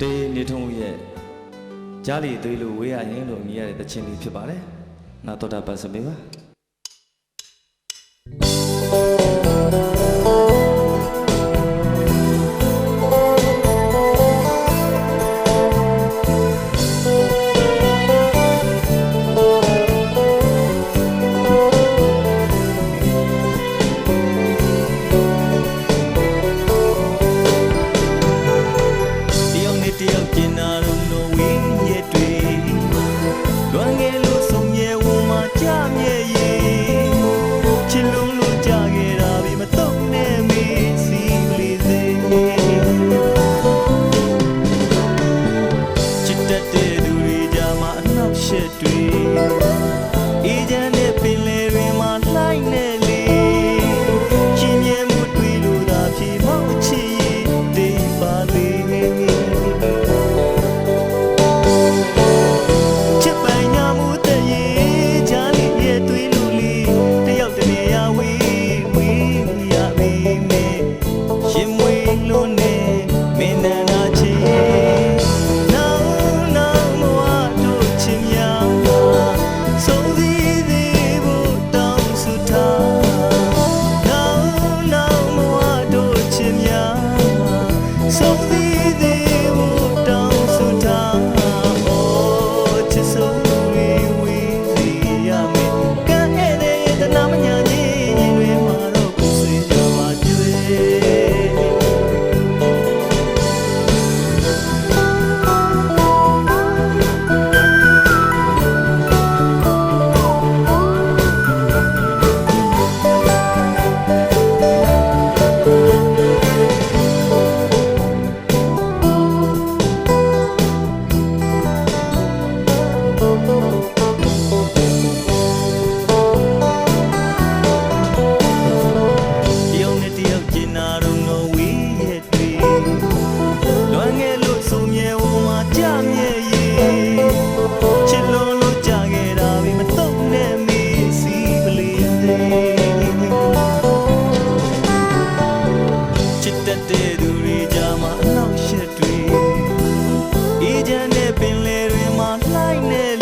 တေနေထုံးရဲ့ကြားလီသွေးလိုဝေးရရင်လို့မြည်ရတဲ့တခြင်းလေးဖြစ်ပါတယ်။နာတော်တာပါစမေပါ။ idzie nie mà lai nề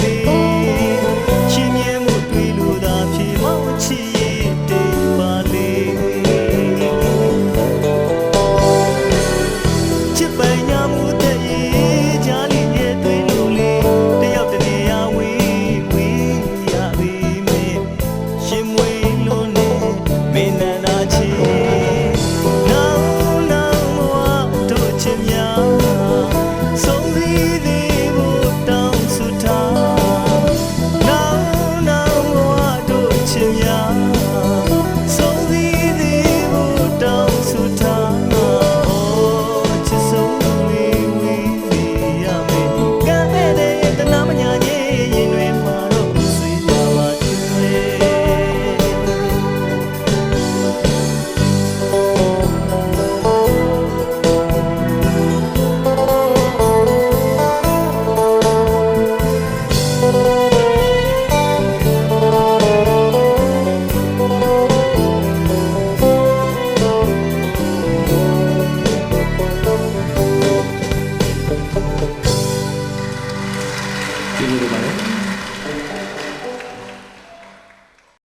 Yoruba, right?